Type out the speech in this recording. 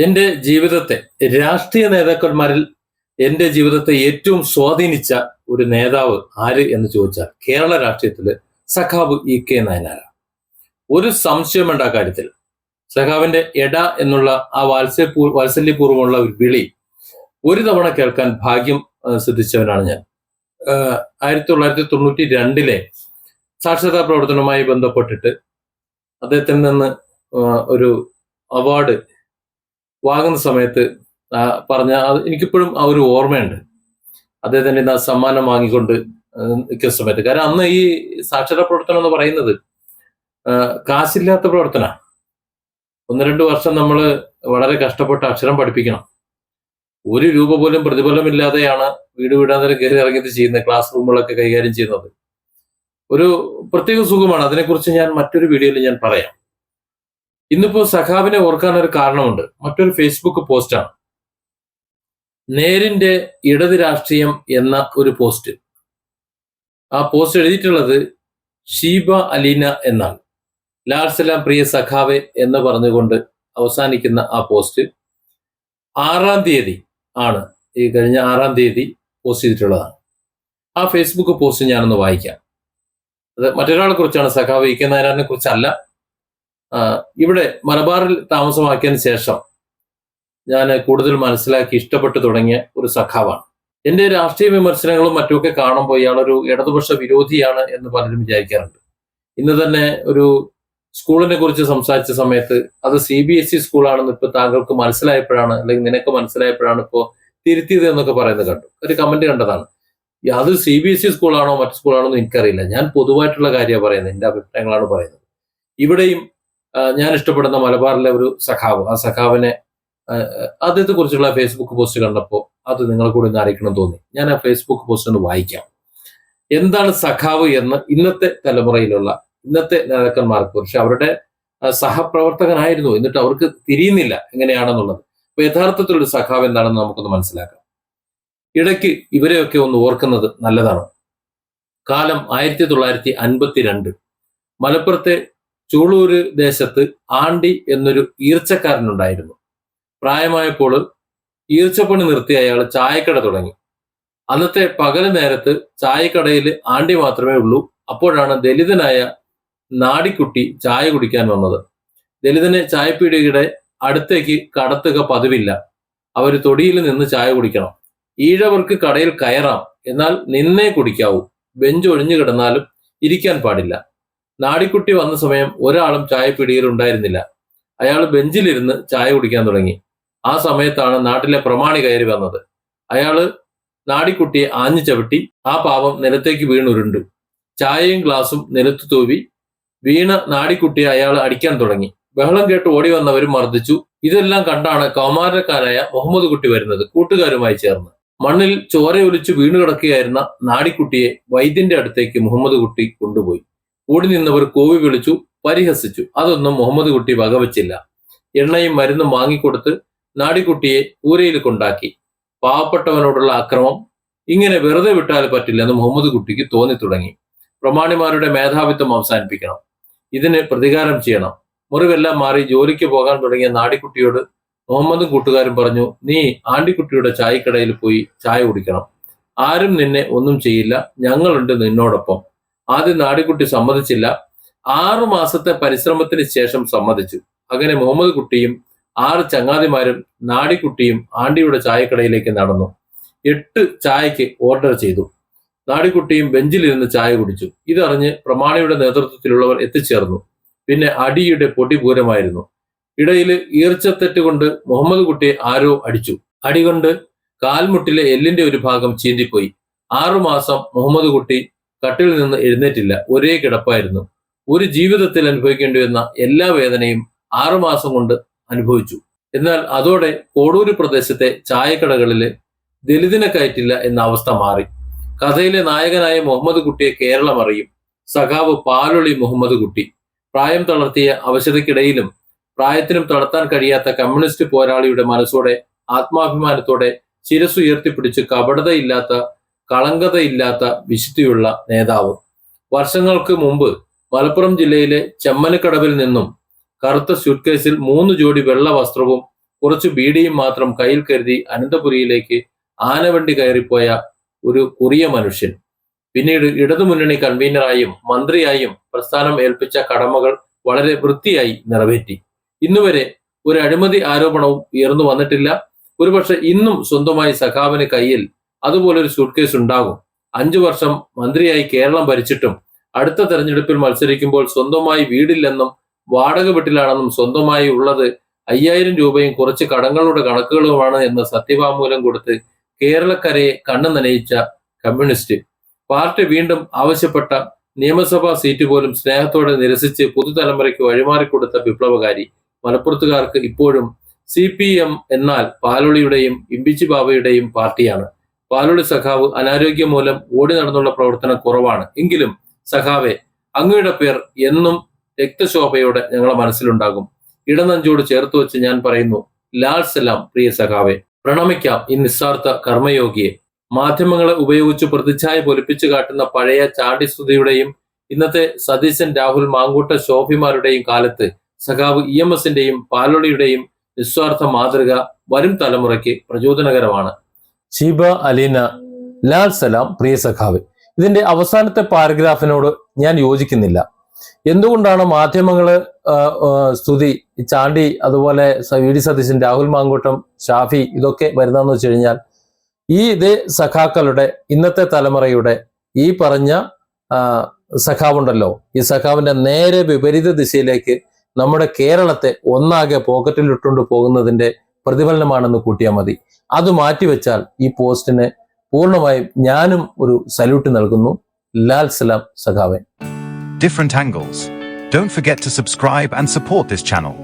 എന്റെ ജീവിതത്തെ രാഷ്ട്രീയ നേതാക്കന്മാരിൽ എന്റെ ജീവിതത്തെ ഏറ്റവും സ്വാധീനിച്ച ഒരു നേതാവ് ആര് എന്ന് ചോദിച്ചാൽ കേരള രാഷ്ട്രീയത്തിൽ സഖാവ് ഇ കെ നയനാര ഒരു സംശയം വേണ്ട ആ കാര്യത്തിൽ. സഖാവിന്റെ എട എന്നുള്ള ആ വാത്സല്യ വാത്സല്യപൂർവമുള്ള ഒരു വിളി ഒരു തവണ കേൾക്കാൻ ഭാഗ്യം സിദ്ധിച്ചവനാണ് ഞാൻ. ആയിരത്തി തൊള്ളായിരത്തി തൊണ്ണൂറ്റി രണ്ടിലെ സാക്ഷരതാ പ്രവർത്തനവുമായി ബന്ധപ്പെട്ടിട്ട് അദ്ദേഹത്തിൽ നിന്ന് ഒരു അവാർഡ് വാങ്ങുന്ന സമയത്ത് പറഞ്ഞ എനിക്കിപ്പോഴും ആ ഒരു ഓർമ്മയുണ്ട്. അദ്ദേഹത്തിന് ഇന്ന് സമ്മാനം വാങ്ങിക്കൊണ്ട് നിൽക്കുന്ന സമയത്ത്. കാരണം അന്ന് ഈ സാക്ഷരതാ പ്രവർത്തനം എന്ന് പറയുന്നത് കാശില്ലാത്ത പ്രവർത്തന. ഒന്ന് രണ്ട് വർഷം നമ്മൾ വളരെ കഷ്ടപ്പെട്ട് അക്ഷരം പഠിപ്പിക്കണം. ഒരു രൂപ പോലും പ്രതിഫലമില്ലാതെയാണ് വീട് വീടാന്തരം കയറി ഇറങ്ങിയത് ചെയ്യുന്നത് ക്ലാസ് റൂമുകളൊക്കെ കൈകാര്യം ചെയ്യുന്നത്. ഒരു പ്രത്യേക സുഖമാണ്. അതിനെക്കുറിച്ച് ഞാൻ മറ്റൊരു വീഡിയോയിൽ ഞാൻ പറയാം. ഇന്നിപ്പോ സഖാബിനെ ഓർക്കാൻ ഒരു കാരണമുണ്ട്. മറ്റൊരു ഫേസ്ബുക്ക് പോസ്റ്റാണ് നേരിന്റെ ഇടത് രാഷ്ട്രീയം എന്ന ഒരു പോസ്റ്റ് ആ പോസ്റ്റ് എഴുതിയിട്ടുള്ളത് ഷീബ അലീന എന്നാണ്. ലാൽ പ്രിയ സഖാവെ എന്ന് പറഞ്ഞുകൊണ്ട് അവസാനിക്കുന്ന ആ പോസ്റ്റ് ആറാം തീയതി ആണ്. ഈ കഴിഞ്ഞ ആറാം തീയതി പോസ്റ്റ് ചെയ്തിട്ടുള്ളതാണ്. ആ ഫേസ്ബുക്ക് പോസ്റ്റ് ഞാനൊന്ന് വായിക്കാം. അത് മറ്റൊരാളെ കുറിച്ചാണ് സഖാവ് ഇ കെ നാരായണനെ കുറിച്ചല്ല. ഇവിടെ മലബാറിൽ താമസമാക്കിയതിന് ശേഷം ഞാൻ കൂടുതൽ മനസ്സിലാക്കി ഇഷ്ടപ്പെട്ടു തുടങ്ങിയ ഒരു സഖാവാണ്. എന്റെ രാഷ്ട്രീയ വിമർശനങ്ങളും മറ്റുമൊക്കെ കാണുമ്പോൾ ഇയാളൊരു ഇടതുപക്ഷ വിരോധിയാണ് എന്ന് പലരും വിചാരിക്കാറുണ്ട്. ഇന്ന് തന്നെ ഒരു സ്കൂളിനെ കുറിച്ച് സംസാരിച്ച സമയത്ത് അത് സി ബി എസ് ഇ സ്കൂളാണെന്ന് ഇപ്പൊ താങ്കൾക്ക് മനസ്സിലായപ്പോഴാണ് അല്ലെങ്കിൽ നിനക്ക് മനസ്സിലായപ്പോഴാണ് ഇപ്പോ തിരുത്തിയത് എന്നൊക്കെ പറയുന്നത് കണ്ടു. ഒരു കമന്റ് കണ്ടതാണ്. അത് സി ബി എസ് ഇ സ്കൂളാണോ മറ്റു സ്കൂളാണോ എന്ന് എനിക്കറിയില്ല. ഞാൻ പൊതുവായിട്ടുള്ള കാര്യമാണ് പറയുന്നത് എന്റെ അഭിപ്രായങ്ങളാണ് പറയുന്നത്. ഇവിടെയും ഞാൻ ഇഷ്ടപ്പെടുന്ന മലബാറിലെ ഒരു സഖാവ്. ആ സഖാവിനെ അദ്ദേഹത്തെ കുറിച്ചുള്ള ഫേസ്ബുക്ക് പോസ്റ്റ് കണ്ടപ്പോൾ അത് നിങ്ങളെ കൂടി ഒന്ന് അറിയിക്കണം തോന്നി. ഞാൻ ആ ഫേസ്ബുക്ക് പോസ്റ്റ് ഒന്ന് വായിക്കാം. എന്താണ് സഖാവ് എന്ന് ഇന്നത്തെ തലമുറയിലുള്ള ഇന്നത്തെ നേതാക്കന്മാർക്ക്. പക്ഷെ അവരുടെ സഹപ്രവർത്തകനായിരുന്നു. എന്നിട്ട് അവർക്ക് തിരിയുന്നില്ല എങ്ങനെയാണെന്നുള്ളത്. അപ്പൊ യഥാർത്ഥത്തിലൊരു സഖാവ് എന്താണെന്ന് നമുക്കൊന്ന് മനസ്സിലാക്കാം. ഇടയ്ക്ക് ഇവരെയൊക്കെ ഒന്ന് ഓർക്കുന്നത് നല്ലതാണ്. കാലം ആയിരത്തി തൊള്ളായിരത്തി അൻപത്തിരണ്ട്. മലപ്പുറത്തെ ചൂളൂര് ദേശത്ത് ആണ്ടി എന്നൊരു ഈർച്ചക്കാരനുണ്ടായിരുന്നു. പ്രായമായപ്പോൾ ഈർച്ചപ്പണി നിർത്തി അയാൾ ചായക്കട തുടങ്ങി. അന്നത്തെ പകൽ നേരത്ത് ചായക്കടയിൽ ആണ്ടി മാത്രമേ ഉള്ളൂ. അപ്പോഴാണ് ദലിതനായ നാടിക്കുട്ടി ചായ കുടിക്കാൻ വന്നത്. ദലിതനെ ചായപ്പീടികയുടെ അടുത്തേക്ക് കടത്തുക പതിവില്ല. അവർ തൊടിയിൽ നിന്ന് ചായ കുടിക്കണം. ഈഴവർക്ക് കടയിൽ കയറാം. എന്നാൽ നിന്നേ കുടിക്കാവൂ. ബെഞ്ച് ഒഴിഞ്ഞു കിടന്നാലും ഇരിക്കാൻ പാടില്ല. നാടിക്കുട്ടി വന്ന സമയം ഒരാളും ചായപ്പീടികയിൽ ഉണ്ടായിരുന്നില്ല. അയാൾ ബെഞ്ചിലിരുന്ന് ചായ കുടിക്കാൻ തുടങ്ങി. ആ സമയത്താണ് നാട്ടിലെ പ്രമാണി കയറി വന്നത്. അയാൾ നാടിക്കുട്ടിയെ ആഞ്ഞു ചവിട്ടി ആ പാവം നിലത്തേക്ക് വീണുരുണ്ടു. ചായയും ഗ്ലാസും നിലത്തു തൂവി വീണ നാടിക്കുട്ടിയെ അയാൾ അടിക്കാൻ തുടങ്ങി. ബഹളം കേട്ട് ഓടി വന്നവരും മർദ്ദിച്ചു. ഇതെല്ലാം കണ്ടാണ് കൗമാരക്കാരായ മുഹമ്മദ് കുട്ടി വരുന്നത് കൂട്ടുകാരുമായി ചേർന്ന്. മണ്ണിൽ ചോരയൊലിച്ചു വീണു കിടക്കുകയായിരുന്ന നാടിക്കുട്ടിയെ വൈദ്യന്റെ അടുത്തേക്ക് മുഹമ്മദ് കുട്ടി കൊണ്ടുപോയി. കൂടി നിന്നവർ കോവി വിളിച്ചു പരിഹസിച്ചു. അതൊന്നും മുഹമ്മദ് കുട്ടി വകവച്ചില്ല. എണ്ണയും മരുന്നും വാങ്ങിക്കൊടുത്ത് നാടിക്കുട്ടിയെ കൂരയിൽ കൊണ്ടാക്കി. പാവപ്പെട്ടവനോടുള്ള അക്രമം ഇങ്ങനെ വെറുതെ വിട്ടാൽ പറ്റില്ലെന്ന് മുഹമ്മദ് കുട്ടിക്ക് തോന്നി തുടങ്ങി പ്രമാണിമാരുടെ മേധാവിത്വം അവസാനിപ്പിക്കണം. ഇതിന് പ്രതികാരം ചെയ്യണം. മുറിവെല്ലാം മാറി ജോലിക്ക് പോകാൻ തുടങ്ങിയ നാടിക്കുട്ടിയോട് മുഹമ്മദും കൂട്ടുകാരും പറഞ്ഞു നീ ആണ്ടിക്കുട്ടിയുടെ ചായക്കടയിൽ പോയി ചായ കുടിക്കണം. ആരും നിന്നെ ഒന്നും ചെയ്യില്ല. ഞങ്ങളുണ്ട് നിന്നോടൊപ്പം. ആദ്യം നാടിക്കുട്ടി സമ്മതിച്ചില്ല. ആറു മാസത്തെ പരിശ്രമത്തിന് ശേഷം സമ്മതിച്ചു. അങ്ങനെ മുഹമ്മദ് കുട്ടിയും ആറ് ചങ്ങാതിമാരും നാടിക്കുട്ടിയും ആണ്ടിയുടെ ചായക്കടയിലേക്ക് നടന്നു. എട്ട് ചായക്ക് ഓർഡർ ചെയ്തു. നാടിക്കുട്ടിയും ബെഞ്ചിലിരുന്ന് ചായ കുടിച്ചു. ഇതറിഞ്ഞ് പ്രമാണിയുടെ നേതൃത്വത്തിലുള്ളവർ എത്തിച്ചേർന്നു. പിന്നെ അടിയുടെ പൊടിപൂരമായിരുന്നു ഇടയിൽ ഈർച്ചത്തെറ്റ് കൊണ്ട് മുഹമ്മദ് കുട്ടിയെ ആരോ അടിച്ചു. അടികൊണ്ട് കാൽമുട്ടിലെ എല്ലിന്റെ ഒരു ഭാഗം ചീന്തിപ്പോയി. ആറുമാസം മുഹമ്മദ് കുട്ടി കട്ടിൽ നിന്ന് എഴുന്നേറ്റില്ല. ഒരേ കിടപ്പായിരുന്നു. ഒരു ജീവിതത്തിൽ അനുഭവിക്കേണ്ടി വന്ന എല്ലാ വേദനയും ആറുമാസം കൊണ്ട് അനുഭവിച്ചു. എന്നാൽ അതോടെ കോടൂര് പ്രദേശത്തെ ചായക്കടകളിൽ ദലിതിനെ കയറ്റില്ല എന്ന അവസ്ഥ മാറി. കഥയിലെ നായകനായ മുഹമ്മദ് കുട്ടിയെ കേരളം അറിയും. സഖാവ് പാലൊളി മുഹമ്മദ് കുട്ടി. പ്രായം തളർത്തിയ അവശതയ്ക്കിടയിലും പ്രായത്തിനും തളർത്താൻ കഴിയാത്ത കമ്മ്യൂണിസ്റ്റ് പോരാളിയുടെ മനസ്സോടെ ആത്മാഭിമാനത്തോടെ ശിരസുയർത്തിപ്പിടിച്ച് കപടതയില്ലാത്ത കളങ്കതയില്ലാത്ത വിശുദ്ധിയുള്ള നേതാവ്. വർഷങ്ങൾക്ക് മുമ്പ് മലപ്പുറം ജില്ലയിലെ ചെമ്മനക്കടവിൽ നിന്നും കറുത്ത സ്യൂട്ട്കേസിൽ മൂന്ന് ജോഡി വെള്ള വസ്ത്രവും കുറച്ച് ബീഡിയും മാത്രം കയ്യിൽ കരുതി അനന്തപുരിയിലേക്ക് ആനവണ്ടി കയറിപ്പോയ ഒരു കുറിയ മനുഷ്യൻ. പിന്നീട് ഇടതുമുന്നണി കൺവീനറായും മന്ത്രിയായും പ്രസ്ഥാനം ഏൽപ്പിച്ച കടമകൾ വളരെ വൃത്തിയായി നിറവേറ്റി. ഇന്നുവരെ ഒരു അഴിമതി ആരോപണവും ഉയർന്നു വന്നിട്ടില്ല. ഒരുപക്ഷെ ഇന്നും സ്വന്തമായി സഖാവിന് കയ്യിൽ അതുപോലൊരു സൂട്ട്കേസ് ഉണ്ടാകും. അഞ്ചു വർഷം മന്ത്രിയായി കേരളം ഭരിച്ചിട്ടും അടുത്ത തെരഞ്ഞെടുപ്പിൽ മത്സരിക്കുമ്പോൾ സ്വന്തമായി വീടില്ലെന്നും വാടക വീട്ടിലാണെന്നും സ്വന്തമായി ഉള്ളത് അയ്യായിരം രൂപയും കുറച്ച് കടങ്ങളുടെ കണക്കുകളുമാണ് എന്ന് സത്യവാങ്മൂലം കൊടുത്ത് കേരളക്കരയെ കണ്ണു നനയിച്ച കമ്മ്യൂണിസ്റ്റ്. പാർട്ടി വീണ്ടും ആവശ്യപ്പെട്ട നിയമസഭാ സീറ്റ് പോലും സ്നേഹത്തോടെ നിരസിച്ച് പുതുതലമുറയ്ക്ക് വഴിമാറിക്കൊടുത്ത വിപ്ലവകാരി. മലപ്പുറത്തുകാർക്ക് ഇപ്പോഴും സി പി എം എന്നാൽ പാലൊളിയുടെയും ഇമ്പിച്ചി ബാബയുടെയും പാർട്ടിയാണ്. പാലൊളി സഖാവ് അനാരോഗ്യം മൂലം ഓടി നടന്നുള്ള പ്രവർത്തനം കുറവാണ്. എങ്കിലും സഖാവെ അങ്ങയുടെ പേർ എന്നും രക്തശോഭയോടെ ഞങ്ങളെ മനസ്സിലുണ്ടാകും. ഇടനഞ്ചോട് ചേർത്ത് വെച്ച് ഞാൻ പറയുന്നു ലാൽ സലാം പ്രിയ സഖാവെ. പ്രണമിക്കാം ഈ നിസ്സാർത്ഥ കർമ്മയോഗിയെ. മാധ്യമങ്ങളെ ഉപയോഗിച്ച് പ്രതിച്ഛായ പൊലിപ്പിച്ചു കാട്ടുന്ന പഴയ ചാണ്ടിസ്തുതിയുടെയും ഇന്നത്തെ സതീശൻ രാഹുൽ മാങ്കൂട്ട ശോഭിമാരുടെയും കാലത്ത് സഖാവ് ഇ എം എസിന്റെയും പാലോളിയുടെയും നിസ്വാർത്ഥ മാതൃക വരും തലമുറയ്ക്ക് പ്രചോദനകരമാണ്. ഷീബ അലീന ലാൽ സലാം പ്രിയ സഖാവ്. ഇതിന്റെ അവസാനത്തെ പാരഗ്രാഫിനോട് ഞാൻ യോജിക്കുന്നില്ല. എന്തുകൊണ്ടാണ് ആ, സ്തുതി ചാണ്ടി അതുപോലെ വി. ഡി. സതീശൻ രാഹുൽ മാങ്കൂട്ടം ഷാഫി ഇതൊക്കെ വരുന്നതെന്ന് വെച്ച് കഴിഞ്ഞാൽ ഈ ഇതേ സഖാക്കളുടെ ഇന്നത്തെ തലമുറയുടെ ഈ പറഞ്ഞ സഖാവുണ്ടല്ലോ. ഈ സഖാവിന്റെ നേരെ വിപരീത ദിശയിലേക്ക് നമ്മുടെ കേരളത്തെ ഒന്നാകെ പോക്കറ്റിലിട്ടുകൊണ്ട് പോകുന്നതിന്റെ പ്രതിഫലനമാണെന്ന് കൂട്ടിയാൽ മതി. അത് മാറ്റിവെച്ചാൽ ഈ പോസ്റ്റിന് പൂർണമായും ഞാനും ഒരു സല്യൂട്ട് നൽകുന്നു. ലാൽ സലാം സഖാവൻ different angles don't forget to subscribe and support this channel.